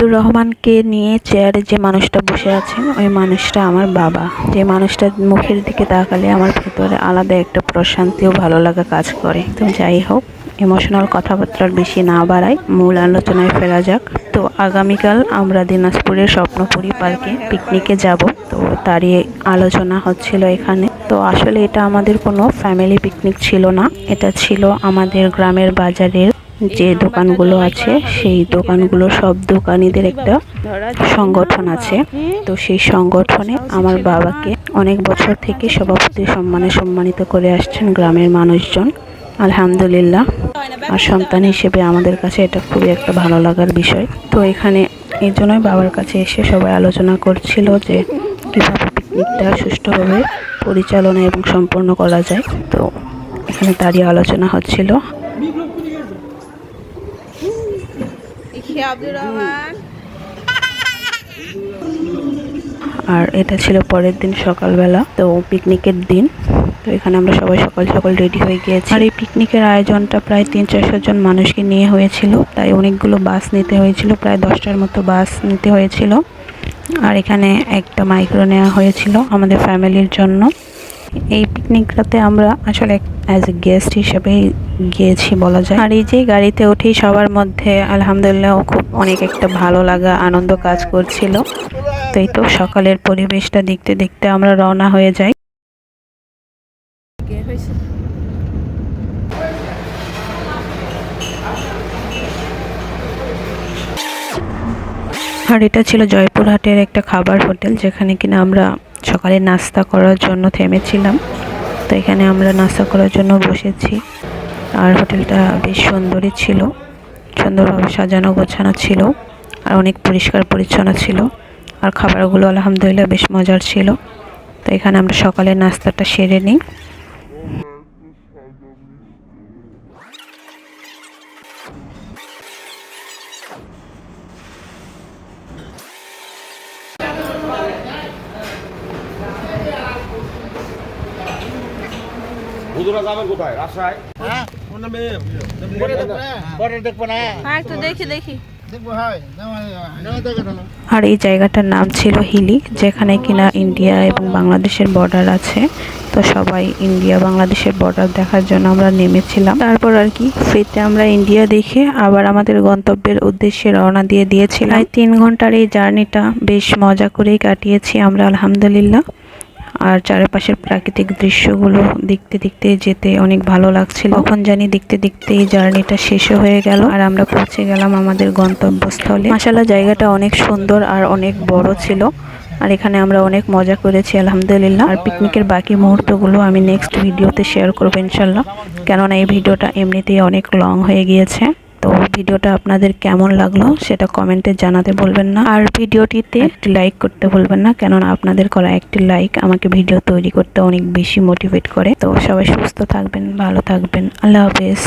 আব্দুর রহমানকে নিয়ে চেয়ারে যে মানুষটা বসে আছেন ওই মানুষটা আমার বাবা। যে মানুষটার মুখের দিকে তাকালে আমার ভেতরে আলাদা একটা প্রশান্তি ও ভালো লাগা কাজ করে। তো যাই হোক ইমোশনাল কথাবার্তার বেশি না বাড়াই, মূল আলোচনায় ফেরা যাক। তো আগামীকাল আমরা দিনাজপুরের স্বপ্নপুরী পার্কে পিকনিকে যাব। তো তারই আলোচনা হচ্ছিল এখানে। তো আসলে এটা আমাদের কোনো ফ্যামিলি পিকনিক ছিল না। এটা ছিল আমাদের গ্রামের বাজারের যে দোকানগুলো আছে, সেই দোকানগুলো সব দোকানিদের একটা সংগঠন আছে। তো সেই সংগঠনে আমার বাবাকে অনেক বছর থেকে সভাপতি সম্মানে সম্মানিত করে আসছেন গ্রামের মানুষজন। আলহামদুলিল্লাহ। আর সন্তান হিসেবে আমাদের কাছে এটা খুবই একটা ভালো লাগার বিষয়। তো এখানে এই জন্যই বাবার কাছে এসে সবাই আলোচনা করছিল যে কীভাবে পিকনিকটা সুষ্ঠুভাবে পরিচালনা এবং সম্পন্ন করা যায়। তো এখানে তারই আলোচনা হচ্ছিল। ইখে আব্দুর রহমান আর এটা ছিল পরের দিন সকালবেলা, তো পিকনিকের দিন। তো এখানে আমরা সবাই সকাল সকাল রেডি হয়ে গিয়েছি। আর এই পিকনিকের আয়োজনটা প্রায় তিন চারশো জন মানুষকে নিয়ে হয়েছিল। তাই অনেকগুলো বাস নিতে হয়েছিল, প্রায় দশটার মতো বাস নিতে হয়েছিল। আর এখানে একটা মাইক্রো নেওয়া হয়েছিল আমাদের ফ্যামিলির জন্য। এই পিকনিকটাতে আমরা আসলে অ্যাজ এ গেস্ট হিসেবেই গিয়েছি বলা যায়। আর এই যে গাড়িতে উঠেই সবার মধ্যে আলহামদুলিল্লাহ খুব অনেক একটা ভালো লাগা, আনন্দ কাজ করছিল। তো এই তো সকালের পরিবেশটা দেখতে দেখতে আমরা রওনা হয়ে যাই। আর এটা ছিল জয়পুরহাটের একটা খাবার হোটেল, যেখানে কিনা আমরা সকালে নাস্তা করার জন্য থেমেছিলাম। তো এখানে আমরা নাস্তা করার জন্য বসেছি। আর হোটেলটা বেশ সুন্দরই ছিল। সুন্দরভাবে সাজানো গোছানো ছিল। আর অনেক পরিষ্কার পরিচ্ছন্ন ছিল। আর খাবারগুলো আলহামদুলিল্লাহ বেশ মজার ছিল। তো এখানে আমরা সকালে নাস্তাটা সেরে নিই। হুজুরা যাবেন কোথায়? রাজশাহী? হ্যাঁ দেখব হয়। দেখে না। আর এই জায়গাটার নাম ছিল হিলি যেখানে কিনা ইন্ডিয়া এবং বাংলাদেশের বর্ডার আছে। তো সবাই ইন্ডিয়া বাংলাদেশের বর্ডার দেখার জন্য আমরা নেমেছিলাম। তারপর আর কি ফ্রিতে আমরা ইন্ডিয়া দেখে আবার আমাদের গন্তব্যের উদ্দেশ্যে রওনা দিয়ে দিয়েছিলাম। প্রায় তিন ঘণ্টার এই জার্নিটা বেশ মজা করেই কাটিয়েছি আমরা আলহামদুলিল্লাহ। আর চারপাশের প্রাকৃতিক দৃশ্যগুলো দেখতে দেখতে যেতে অনেক ভালো লাগছিল। কখন জানি দেখতে দেখতে এই জার্নিটা শেষও হয়ে গেল আর আমরা পৌঁছে গেলাম আমাদের গন্তব্যস্থলে। মাসাল্লাহ জায়গাটা অনেক সুন্দর আর অনেক বড় ছিল আর এখানে আমরা অনেক মজা করেছি, আলহামদুলিল্লাহ। আর পিকনিকের বাকি মুহূর্তগুলো আমি নেক্সট ভিডিওতে শেয়ার করব ইনশাল্লাহ কেননা এই ভিডিওটা এমনিতেই অনেক লং হয়ে গিয়েছে। তো ভিডিওটা আপনাদের কেমন লাগল সেটা কমেন্টে জানাতে বলবেন না। আর ভিডিওটিতে একটি লাইক করতে ভুলবেন না, কেননা আপনাদের করা একটি লাইক আমাকে ভিডিও তৈরি করতে অনেক বেশি মোটিভেট করে। তো সবাই সুস্থ থাকবেন, ভালো থাকবেন। আল্লাহ হাফেজ।